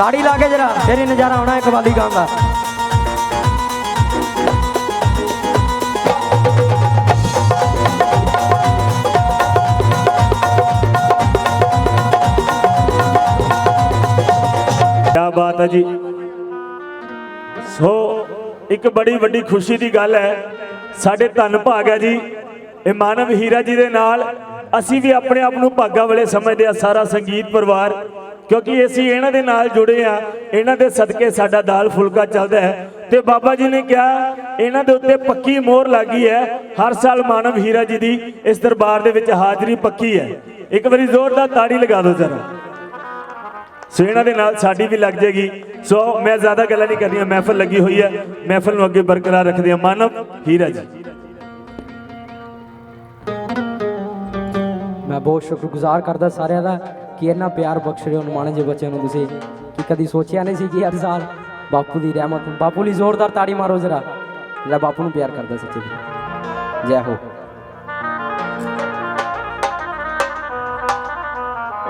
ਤਾੜੀ ਲਾ ਕੇ ਜਰਾ, ਫਿਰ ਹੀ ਨਜ਼ਾਰਾ ਆਉਣਾ ਹੈ ਕਵਾਲੀ ਗਾਉਣ ਦਾ। ਕਿਆ ਬਾਤ ਹੈ ਜੀ। ਸੋ, ਇੱਕ ਬੜੀ ਵੱਡੀ ਖੁਸ਼ੀ ਦੀ ਗੱਲ ਹੈ। ਸਾਡੇ ਧੰਨ ਭਾਗ ਹੈ ਜੀ। ਇਹ ਮਾਨਵ ਹੀਰਾ ਜੀ ਦੇ ਨਾਲ ਅਸੀਂ ਵੀ ਆਪਣੇ ਆਪ ਨੂੰ ਭਾਗਾ ਵਾਲੇ ਸਮਝਦੇ ਆ ਸਾਰਾ ਸੰਗੀਤ ਪਰਿਵਾਰ। ਕਿਉਂਕਿ ਅਸੀਂ ਇਹਨਾਂ ਦੇ ਨਾਲ ਜੁੜੇ ਆ ਇਹਨਾਂ ਦੇ ਸਦਕੇ ਸਾਡਾ ਦਾਲ ਫੁਲਕਾ ਚੱਲਦਾ ਹੈ। ਤੇ ਬਾਬਾ ਜੀ ਨੇ ਕਿਹਾ, ਇਹਨਾਂ ਦੇ ਉੱਤੇ ਪੱਕੀ ਮੋਹਰ ਲੱਗੀ ਹੈ, ਹਰ ਸਾਲ ਮਾਨਵ ਹੀਰਾ ਜੀ ਦੀ ਇਸ ਦਰਬਾਰ ਦੇ ਵਿੱਚ ਹਾਜ਼ਰੀ ਪੱਕੀ ਹੈ। ਇੱਕ ਵਾਰੀ ਜ਼ੋਰਦਾਰ ਤਾੜੀ ਲਗਾ ਦਿਓ ਜ਼ਰਾ। ਸੋ ਇਹਨਾਂ ਦੇ ਨਾਲ ਸਾਡੀ ਵੀ ਲੱਗ ਜੇਗੀ ਸੋ ਮੈਂ ਜ਼ਿਆਦਾ ਗੱਲਾਂ ਨਹੀਂ ਕਰਨੀਆਂ, ਮਹਿਫਲ ਲੱਗੀ ਹੋਈ ਹੈ। ਮਹਿਫਲ ਨੂੰ ਅੱਗੇ ਬਰਕਰਾਰ ਰੱਖਦੇ ਹਾਂ, ਮਾਨਵ ਹੀਰਾ ਜੀ। ਮੈਂ ਬਹੁਤ ਸ਼ੁਕਰਗੁਜ਼ਾਰ ਕਰਦਾ ਸਾਰਿਆਂ ਦਾ। ਕਿ ਇੰਨਾ ਪਿਆਰ ਬਖਸ਼ ਰਹੇ ਹੋ ਨਿਮਾਣੇ ਜਿਹੇ ਬੱਚਿਆਂ ਨੂੰ ਤੁਸੀਂ? ਕਿ ਕਦੀ ਸੋਚਿਆ ਨਹੀਂ ਸੀ ਕਿ ਹਰ ਸਾਲ ਬਾਪੂ ਦੀ ਰਹਿਮਤ, ਬਾਪੂ ਲਈ ਜ਼ੋਰਦਾਰ ਤਾੜੀ ਮਾਰੋ ਜਰਾ। ਜਿਹੜਾ ਬਾਪੂ ਨੂੰ ਪਿਆਰ ਕਰਦਾ ਸੱਚੇ ਜੈ ਹੋ।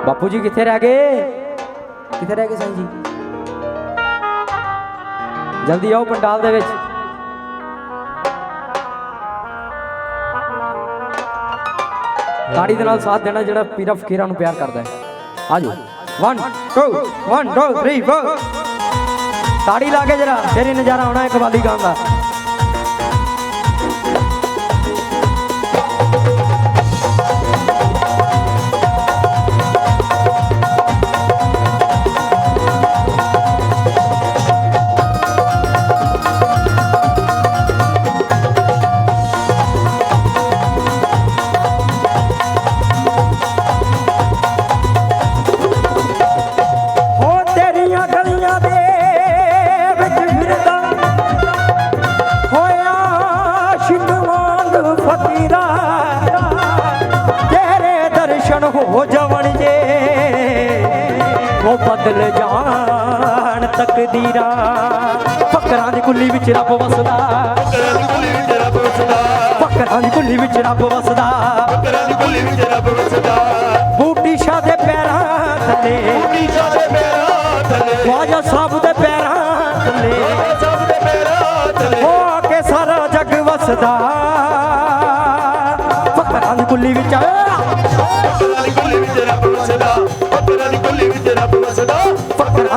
ਬਾਪੂ ਜੀ ਕਿੱਥੇ ਰਹਿ ਗਏ? ਕਿੱਥੇ ਰਹਿ ਗਏ ਸਾਈਂ ਜੀ? ਜਲਦੀ ਆਓ ਪੰਡਾਲ ਦੇ ਵਿੱਚ। ਤਾੜੀ ਦੇ ਨਾਲ ਸਾਥ ਦੇਣਾ ਜਿਹੜਾ ਪੀਰਾ ਫਕੀਰਾਂ ਨੂੰ ਪਿਆਰ ਕਰਦਾ ਹੈ। ਆਜੋ 1 2 1 2 3 4 ਤਾੜੀ ਲਾ ਕੇ ਜਰਾ ਫਿਰ ਹੀ ਨਜ਼ਾਰਾ ਆਉਣਾ ਹੋ ਜਾਵਣ ਜੇ। ਉਹ ਬਦਲ ਜਾਣ ਤਕਦੀਰਾਂ ਫਕਰਾਂ ਦੀ ਕੁੱਲੀ ਵਿੱਚ ਰੱਬ ਵਸਦਾ। ਫਕਰਾਂ ਦੀ ਕੁੱਲੀ ਵਿੱਚ ਰੱਬ ਵਸਦਾ। ਬੂਟੀ ਸ਼ਾਹ ਦੇ ਪੈਰਾਂ ਥੱਲੇ। ਖਵਾਜਾ ਸਾਹਿਬ ਦੇ ਪੈਰਾਂ ਥੱਲੇ। ਹੋ ਆ ਕੇ ਸਾਰਾ ਜੱਗ ਵਸਦਾ। ਫਕਰਾਂ ਦੀ ਕੁੱਲੀ ਵਿੱਚ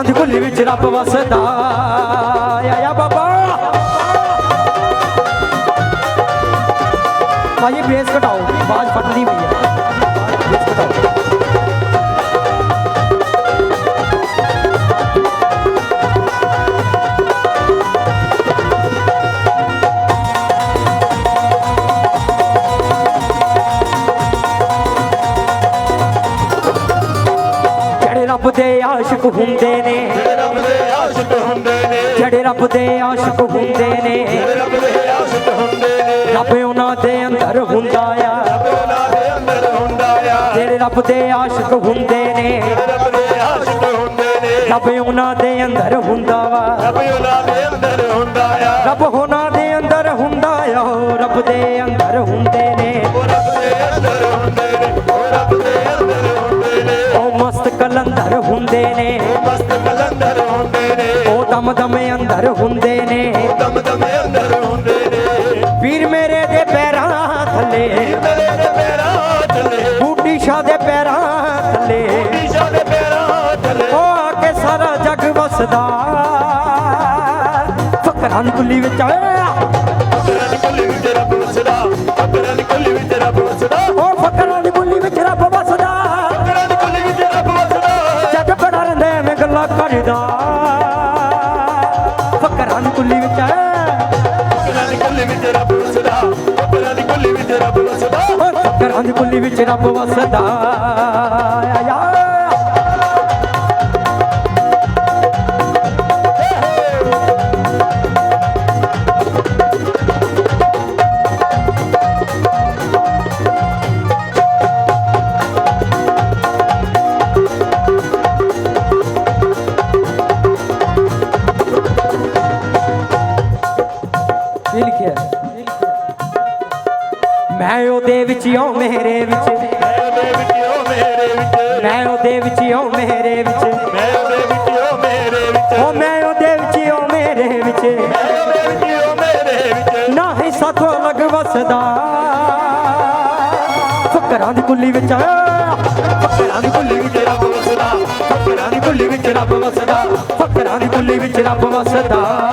ਫਕਰਾਂ ਦੀ ਕੁੱਲੀ ਵਿੱਚ ਰੱਬ ਵਸਦਾ। ਆਇਆ ਬਾਬਾ। ਭਾਈ ਬੇਸ ਘਟਾਓ। ਬਾਜ ਫਟਦੀ ਪਈ ਹੈ ਬੇਸ ਘਟਾਓ। ਜਿਹੜੇ ਰੱਬ ਦੇ ਆਸ਼ਿਕ ਹੁੰਦੇ ਨੇ। ਜਿਹੜੇ ਰੱਬ ਦੇ ਆਸ਼ਿਕ ਹੁੰਦੇ ਨੇ ਰੱਬ ਉਹਨਾਂ ਦੇ ਅੰਦਰ ਹੁੰਦਾ ਆ ਜਿਹੜੇ ਰੱਬ ਦੇ ਆਸ਼ਿਕ ਹੁੰਦੇ ਨੇ। ਰੱਬ ਉਹਨਾਂ ਦੇ ਅੰਦਰ ਹੁੰਦਾ ਵਾ। ਰੱਬ ਉਹਨਾਂ ਦੇ ਅੰਦਰ ਬੂਟੀ ਸ਼ਾਹ ਦੇ ਪੈਰਾਂ ਥੱਲੇ। ਉਹ ਆ ਕੇ ਸਾਰਾ ਜੱਗ ਵਸਦਾ। ਫਕਰਾਂ ਦੀ ਕੁੱਲੀ ਵਿੱਚ ਆਇਆ। ਉਹ ਫਕਰਾਂ ਦੀ ਕੁੱਲੀ ਵਿੱਚ ਰੱਬ ਵਸਦਾ। ਜੱਗ ਬੜਾ ਰਹਿੰਦਾ ਐਵੇਂ ਗੱਲਾਂ ਕਰਦਾ। ਫਕਰਾਂ ਦੀ ਕੁੱਲੀ ਵਿੱਚ ਆਇਆ। ਉਹ ਫਕਰਾਂ ਦੀ ਕੁੱਲੀ ਵਿੱਚ ਰੱਬ ਵਸਦਾ। ਉਹਦੇ ਵਿੱਚ ਓ ਮੇਰੇ ਵਿੱਚ। ਮੈਂ ਉਹਦੇ ਵਿੱਚ ਓ ਮੇਰੇ ਵਿੱਚ। ਮੈਂ ਉਹਦੇ ਵਿੱਚ ਓ ਮੇਰੇ ਵਿੱਚ। ਨਾ ਹੀ ਸਾਥੋਂ ਲਗ ਵਸਦਾ। ਫਕਰਾਂ ਦੀ ਕੁੱਲੀ ਵਿੱਚ ਫਕਰਾਂ ਦੀ ਕੁੱਲੀ ਵਿੱਚ ਰੱਬ ਵਸਦਾ। ਫਕਰਾਂ ਦੀ ਕੁੱਲੀ ਵਿੱਚ ਰੱਬ ਵਸਦਾ। ਫਕਰਾਂ ਦੀ ਕੁੱਲੀ ਵਿੱਚ ਰੱਬ ਵਸਦਾ।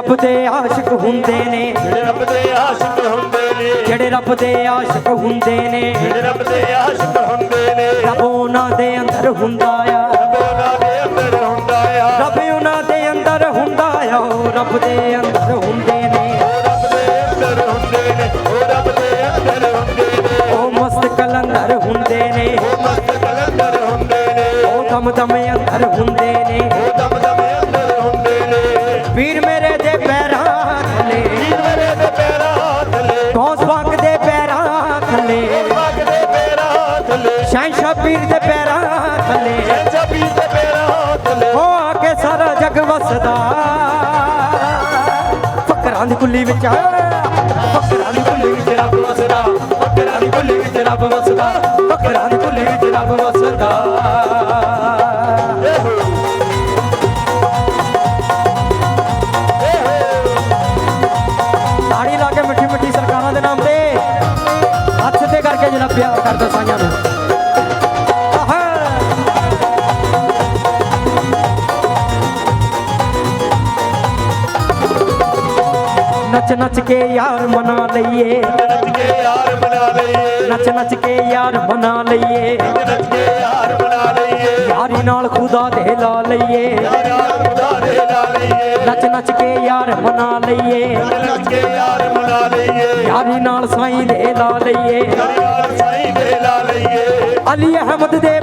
ਰੱਬ ਦੇ ਆਸ਼ਿਕ ਹੁੰਦੇ ਨੇ। ਜਿਹੜੇ ਰੱਬ ਦੇ ਆਸ਼ਿਕ ਹੁੰਦੇ ਨੇ। ਜਿਹੜੇ ਰੱਬ ਦੇ ਆਸ਼ਿਕ ਹੁੰਦੇ ਨੇ। ਜਿਹੜੇ ਰੱਬ ਦੇ ਆਸ਼ਿਕ ਹੁੰਦੇ ਨੇ। ਰੱਬ ਉਹਨਾਂ ਦੇ ਅੰਦਰ ਹੁੰਦਾ ਆ। ਉਹਨਾਂ ਦੇ ਅੰਦਰ ਹੁੰਦਾ ਆ। ਰੱਬ ਉਹਨਾਂ ਦੇ ਅੰਦਰ ਹੁੰਦਾ ਆ। ਰੱਬ ਦੇ ਅੰਦਰ ਹੁੰਦੇ ਨੇ। ਉਹ ਰੱਬ ਦੇ ਅੰਦਰ ਹੁੰਦੇ ਨੇ। ਫਕਰਾਂ ਦੀ ਕੁੱਲੀ ਵਿੱਚ ਫਕਰਾਂ ਦੀ ਕੁੱਲੀ ਵਿੱਚ ਰੱਬ ਵਸਦਾ। ਫਕਰਾਂ ਦੀ ਕੁੱਲੀ ਵਿੱਚ ਰੱਬ ਵਸਦਾ। ਫਕਰਾਂ ਦੀ ਕੁੱਲੀ ਵਿੱਚ ਰੱਬ ਵਸਦਾ। ਲਾ ਕੇ ਮਿੱਠੀ ਮਿੱਠੀ ਸਰਕਾਰਾਂ ਦੇ ਨਾਮ ਤੇ ਹੱਥ ਤੇ ਕਰਕੇ ਜਿਹੜਾ ਪਿਆਰ ਕਰਦਾ ਨੱਚ ਨੱਚ ਕੇ ਯਾਰ ਮਨਾ ਲਈਏ। ਨੱਚ ਕੇ ਯਾਰ ਮਨਾ ਲਈਏ ਨੱਚ ਨੱਚ ਕੇ ਯਾਰ ਮਨਾ ਲਈਏ। ਨੱਚ ਕੇ ਯਾਰ ਮਨਾ ਲਈਏ ਯਾਰੀ ਨਾਲ ਖੁਦਾ ਦੇ ਲਾ ਲਈਏ। ਯਾਰ ਖੁਦਾ ਦੇ ਲਾ ਲਈਏ ਨੱਚ ਨੱਚ ਕੇ ਯਾਰ ਮਨਾ ਲਈਏ। ਨੱਚ ਕੇ ਯਾਰ ਮਨਾ ਲਈਏ ਯਾਰੀ ਨਾਲ ਸਾਈਂ ਦੇ ਲਾ ਲਈਏ ਯਾਰ ਸਾਈਂ ਦੇ ਲਾ ਲਈਏ। ਅਲੀ ਅਹਿਮਦ ਦੇ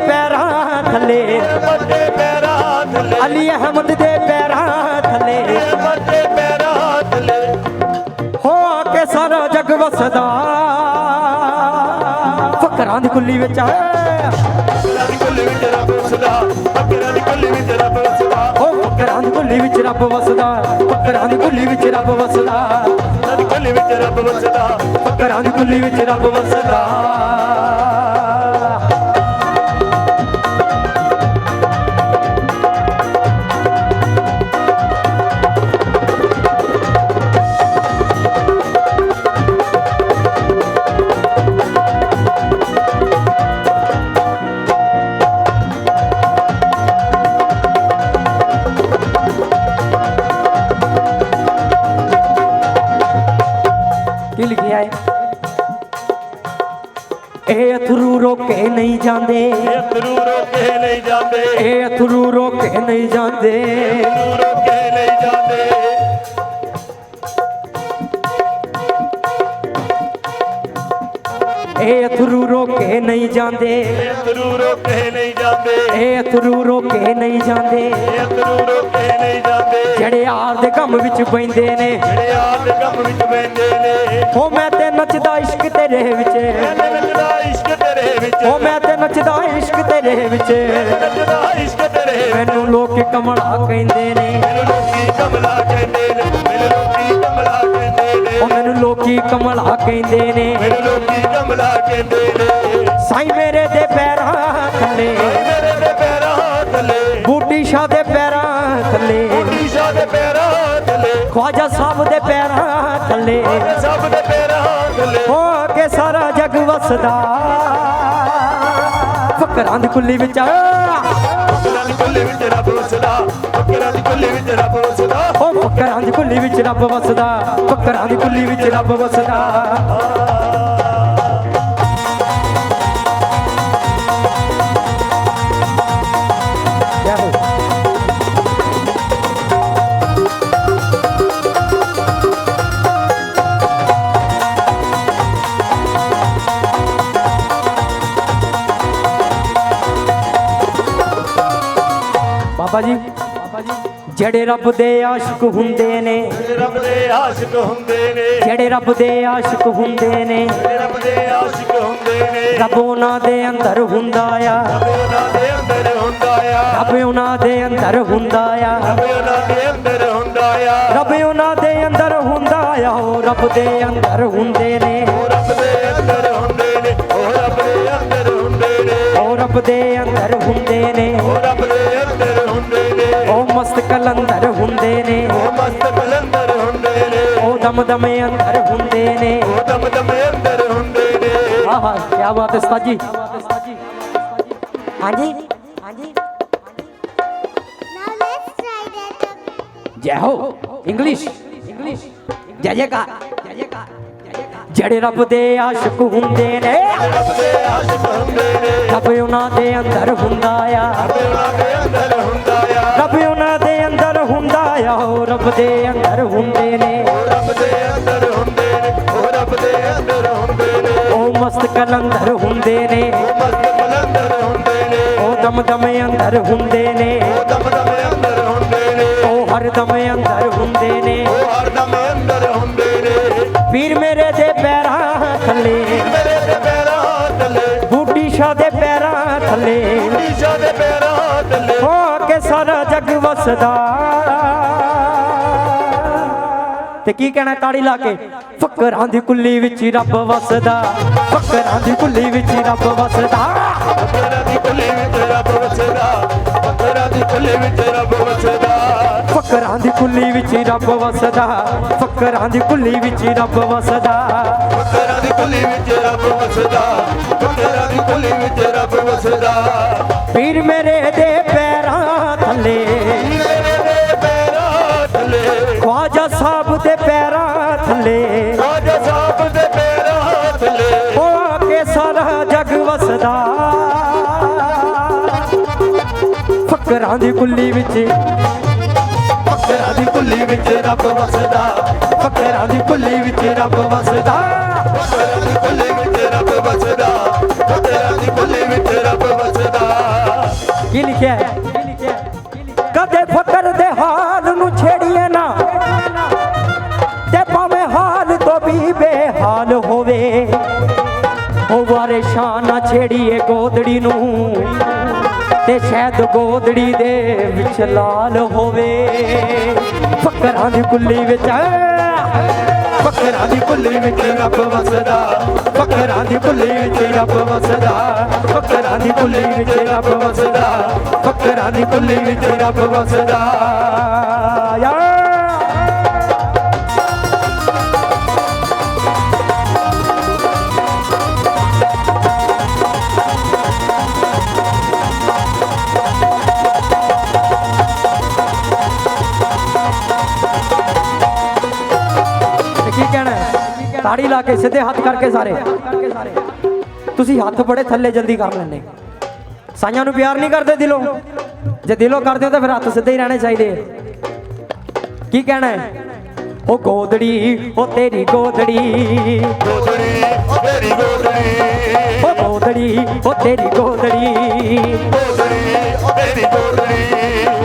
ਕੁੱਲੀ ਵਿੱਚ ਬੱਕਰਾਂ ਦੀ ਕੁੱਲੀ ਵਿੱਚ ਰੱਬ ਵਸਦਾ ਬੱਕਰਾਂ ਦੀ ਕੁੱਲੀ ਵਿੱਚ ਰੱਬ ਵਸਦਾ। ਹੋ ਫਕਰਾਂ ਦੀ ਕੁੱਲੀ ਵਿੱਚ ਰੱਬ ਵਸਦਾ। ਫਕਰਾਂ ਦੀ ਕੁੱਲੀ ਵਿੱਚ ਰੱਬ ਵਸਦਾ। ਬੱਕਰਾਂ ਦੀ ਕੁੱਲੀ ਵਿੱਚ ਰੱਬ ਵਸਦਾ ਫਕਰਾਂ ਦੀ ਕੁੱਲੀ ਵਿੱਚ ਰੱਬ ਵਸਦਾ। ਲਿਖਿਆ ਹੈ ਇਹ ਅਥਰੂ ਰੋਕੇ ਨਹੀਂ ਜਾਂਦੇ। ਇਹ ਅਥਰੂ ਰੋਕੇ ਲਈ ਜਾਂਦੇ। ਇਹ ਅਥਰੂ ਰੋਕੇ ਨਹੀਂ ਜਾਂਦੇ। ਅਥਰੂ ਰੋਕੇ ਲਈ ਜਾਂਦੇ। ਇਹ ਅਥਰੂ ਰੋਕੇ ਨਹੀਂ ਜਾਂਦੇ। ਇਹ ਅਥਰੂ ਰੋਕੇ ਨਹੀਂ ਜਾਂਦੇ। ਇਹ ਅਥਰੂ ਰੋਕੇ ਨਹੀਂ ਜਾਂਦੇ। ਇਹ ਅਥਰੂ ਰੋਕੇ ਨਹੀਂ ਜਾਂਦੇ। ਜਿਹੜੇ ਯਾਰ ਦੇ ਕੰਮ ਵਿੱਚ ਪੈਂਦੇ ਨੇ। ਜਿਹੜੇ ਆਪ ਦੇ ਕੰਮ ਵਿੱਚ ਨੇ ਹੋ ਮੈਂ ਤੇ ਨੱਚਦਾ ਇਸ਼ਕ ਤੇਰੇ ਵਿੱਚ। ਇਹਨੇ ਨੱਚਦਾ ਇਸ਼ਕ ਤੇਰੇ ਵਿੱਚ। ਹੋ ਮੈਂ ਤੇ ਨੱਚਦਾ ਇਸ਼ਕ ਤੇਰੇ ਵਿੱਚ। ਨੱਚਦਾ ਇਸ਼ਕ ਤੇਰੇ ਵਿੱਚ। ਮੈਨੂੰ ਲੋਕ ਕਮਲਾ ਕਹਿੰਦੇ ਨੇ। ਮੈਨੂੰ ਲੋਕੀ ਕਮਲਾ ਕਹਿੰਦੇ ਨੇ। ਮੈਨੂੰ ਲੋਕੀ ਕਮਲਾ ਕਹਿੰਦੇ ਨੇ। ਉਹ ਮੈਨੂੰ ਲੋਕੀ ਕਮਲਾ ਕਹਿੰਦੇ ਨੇ। ਮੈਨੂੰ ਲੋਕੀ ਕਮਲਾ ਕਹਿੰਦੇ ਨੇ। ਸਾਈਂ ਮੇਰੇ ਦੇ ਪੈਰਾਂ ਥੱਲੇ। ਮੇਰੇ ਦੇ ਪੈਰਾਂ ਥੱਲੇ। ਬੂਟੀ ਸ਼ਾਹ ਦੇ ਪੈਰਾਂ ਥੱਲੇ। ਈਸ਼ਾ ਦੇ ਪੈਰਾਂ ਥੱਲੇ। ਖਵਾਜਾ ਸਾਹਿਬ ਦੇ ਵਸਦਾ ਫਕਰਾਂ ਦੀ ਕੁੱਲੀ ਵਿੱਚ ਬੱਕਰਾਂ ਦੀ ਕੁੱਲੀ ਵਿੱਚ ਰੱਬ ਵਸਦਾ। ਬੱਕਰਾਂ ਦੀ ਕੁੱਲੀ ਵਿੱਚ ਰੱਬ ਵਸਦਾ। ਫਕਰਾਂ ਦੀ ਕੁੱਲੀ ਵਿੱਚ ਰੱਬ ਵਸਦਾ। ਫਕਰਾਂ ਦੀ ਕੁੱਲੀ ਵਿੱਚ ਰੱਬ ਵਸਦਾ। ਬਾਬਾ ਜੀ ਜਿਹੜੇ ਰੱਬ ਦੇ ਆਸ਼ਿਕ ਹੁੰਦੇ ਨੇ ਰੱਬ ਦੇ ਆਸ਼ਿਕ ਹੁੰਦੇ ਨੇ ਜਿਹੜੇ ਰੱਬ ਦੇ ਆਸ਼ਿਕ ਹੁੰਦੇ ਨੇ ਰੱਬ ਦੇ ਆਸ਼ਿਕ ਹੁੰਦੇ ਨੇ ਰੱਬ ਉਹਨਾਂ ਦੇ ਅੰਦਰ ਹੁੰਦਾ ਆ। ਉਹਨਾਂ ਦੇ ਅੰਦਰ ਹੁੰਦਾ ਆ। ਰੱਬ ਉਹਨਾਂ ਦੇ ਅੰਦਰ ਹੁੰਦਾ ਆ। ਰੱਬ ਉਹਨਾਂ ਦੇ ਅੰਦਰ ਹੁੰਦਾ ਆ। ਰੱਬ ਉਹਨਾਂ ਦੇ ਅੰਦਰ ਹੁੰਦਾ ਆ ਉਹ ਰੱਬ ਦੇ ਅੰਦਰ ਹੁੰਦੇ ਨੇ। ਉਹ ਰੱਬ ਦੇ ਅੰਦਰ ਹੁੰਦੇ ਨੇ ਉਹ ਰੱਬ ਦੇ ਅੰਦਰ ਹੁੰਦੇ ਨੇ। ਉਹ ਰੱਬ ਦੇ ਅੰਦਰ ਹੁੰਦੇ ਮਸਤ ਕਲੰਦਰ ਹੁੰਦੇ ਨੇ। ਉਹ ਮਸਤ ਕਲੰਦਰ ਹੁੰਦੇ ਨੇ। ਉਹ ਦਮ ਦਮ ਅੰਦਰ ਹੁੰਦੇ ਨੇ। ਉਹ ਦਮ ਦਮ ਅੰਦਰ ਹੁੰਦੇ ਨੇ। ਆਹਾ ਕੀ ਬਾਤ ਹੈ ਉਸਤਾਦ ਜੀ। ਹਾਂਜੀ। ਹਾਂਜੀ. ਜੈ ਹੋ ਇੰਗਲਿਸ਼ ਇੰਗਲਿਸ਼ ਜੈ ਜੈਕਾਰ ਜੈ ਜੈਕਾਰ। ਜਿਹੜੇ ਰੱਬ ਦੇ ਆਸ਼ਿਕ ਹੁੰਦੇ ਨੇ। ਰੱਬ ਦੇ ਆਸ਼ਿਕ ਹੁੰਦੇ ਨੇ। ਰੱਬ ਉਹਨਾਂ ਦੇ ਅੰਦਰ ਹੁੰਦਾ ਅੰਦਰ ਹੁੰਦੇ ਨੇ। ਉਹ ਦਮ ਦਮ ਅੰਦਰ ਹੁੰਦੇ ਨੇ। ਉਹ ਹਰ ਦਮ ਅੰਦਰ ਹੁੰਦੇ ਨੇ। ਉਹ ਹਰਦਮ ਅੰਦਰ ਹੁੰਦੇ ਨੇ। ਵੀਰ ਮੇਰੇ ਦੇ ਪੈਰਾਂ ਥੱਲੇ। ਮੇਰੇ ਦੇ ਪੈਰਾਂ ਥੱਲੇ। ਬੂਟੀ ਸ਼ਾਹ ਦੇ ਪੈਰਾਂ ਥੱਲੇ। ਈਸ਼ਾ ਦੇ ਪੈਰਾਂ ਥੱਲੇ। ਹੋ ਕੇ ਸਾਰਾ ਜੱਗ ਵਸਦਾ। ਤੇ ਕੀ ਕਹਿਣਾ ਤਾੜੀ ਲਾ ਕੇ? ਫਕਰਾਂ ਦੀ ਕੁੱਲੀ ਵਿੱਚ ਹੀ ਰੱਬ ਵਸਦਾ। ਫਕਰਾਂ ਦੀ ਕੁੱਲੀ ਵਿੱਚ ਹੀ ਰੱਬ ਵਸਦਾ। ਬੱਕਰਾ ਦੀ ਕੁੱਲੀ ਵਿੱਚ ਰੱਬ ਵਸਦਾ। ਬੱਕਰਾ ਦੀ ਕੁੱਲੀ ਵਿੱਚ ਰੱਬ ਵਸਦਾ। ਫਕਰਾਂ ਦੀ ਕੁੱਲੀ ਵਿੱਚ ਹੀ ਰੱਬ ਵਸਦਾ। ਫਕਰਾਂ ਦੀ ਕੁੱਲੀ ਵਿੱਚ ਹੀ ਰੱਬ ਵਸਦਾ। ਬੱਕਰਾ ਦੀ ਕੁੱਲੀ ਵਿੱਚ ਰੱਬ ਵਸਦਾ। ਬੱਕਰਾ ਦੀ ਕੁੱਲੀ ਵਿੱਚ ਰੱਬ ਵਸਦਾ। ਪੀਰ ਮੇਰੇ ਦੇ ਪੈਰਾਂ ਥੱਲੇ। ਖਵਾਜਾ ਸਾਹਿਬ ਦੇ ਪੈਰਾਂ ਥੱਲੇ। ਰਾਜਾ ਸਾਹਿਬ ਦੇ ਪੈਰਾਂ ਥੱਲੇ। ਹੋ ਕੇ ਸਾਰਾ ਜੱਗ ਵਸਦਾ। ਫਕਰਾਂ ਦੀ ਕੁੱਲੀ ਵਿੱਚ। ਦੀ ਕੁੱਲੀ ਵਿੱਚ ਰੱਬ ਵਸਦਾ। ਫਕਰਾਂ ਦੀ ਕੁੱਲੀ ਵਿੱਚ ਰੱਬ ਵਸਦਾ। ਬੱਕਰਾ ਦੀ ਕੁੱਲੀ ਵਿੱਚ ਰੱਬ ਵਸਦਾ। ਬੱਕਰਾ ਦੀ ਕੁੱਲੀ ਵਿੱਚ ਰੱਬ ਵਸਦਾ। ਕੀ ਲਿਖਿਆ ਹੈ? ਕਦੇ ਫਕਰ ਵਾਰੇ ਛੇੜੀਏ ਗੋਦੜੀ ਨੂੰ ਤੇ ਸ਼ਾਇਦ ਗੋਦੜੀ ਦੇ ਵਿੱਚ ਲਾਲ ਹੋਵੇ। ਫਕਰਾਂ ਦੀ ਕੁੱਲੀ ਵਿੱਚ, ਫਕਰਾਂ ਦੀ ਕੁੱਲੀ ਵਿੱਚ ਰੱਬ ਵਸਦਾ। ਫਕਰਾਂ ਦੀ ਕੁੱਲੀ ਵਿੱਚ ਰੱਬ ਵਸਦਾ। ਫਕਰਾਂ ਦੀ ਕੁੱਲੀ ਵਿੱਚ ਰੱਬ ਵਸਦਾ। ਫਕਰਾਂ ਦੀ ਕੁੱਲੀ ਵਿੱਚ ਰੱਬ ਵਸਦਾ। ਯਾ ਤਾੜੀ ਲਾ ਕੇ ਸਿੱਧੇ ਹੱਥ ਕਰਕੇ ਸਾਰੇ। ਤੁਸੀਂ ਹੱਥ ਬੜੇ ਥੱਲੇ ਜਲਦੀ ਕਰ ਲੈਣੇ ਸਾਈਆਂ ਨੂੰ ਪਿਆਰ ਨਹੀਂ ਕਰਦੇ ਦਿਲੋਂ। ਜੇ ਦਿਲੋਂ ਕਰਦੇ ਹੋ ਤਾਂ ਫਿਰ ਹੱਥ ਸਿੱਧੇ ਹੀ ਰਹਿਣੇ ਚਾਹੀਦੇ। ਕੀ ਕਹਿਣਾ ਹੈ? ਉਹ ਗੋਦੜੀ, ਉਹ ਤੇਰੀ ਗੋਦੜੀ। ਗੋਦੜੀ ਤੇਰੀ ਗੋਦੜੀ ਉਹ ਗੋਦੜੀ, ਉਹ ਤੇਰੀ ਗੋਦੜੀ ਗੋਦੜੀ ਤੇਰੀ ਗੋਦੜੀ।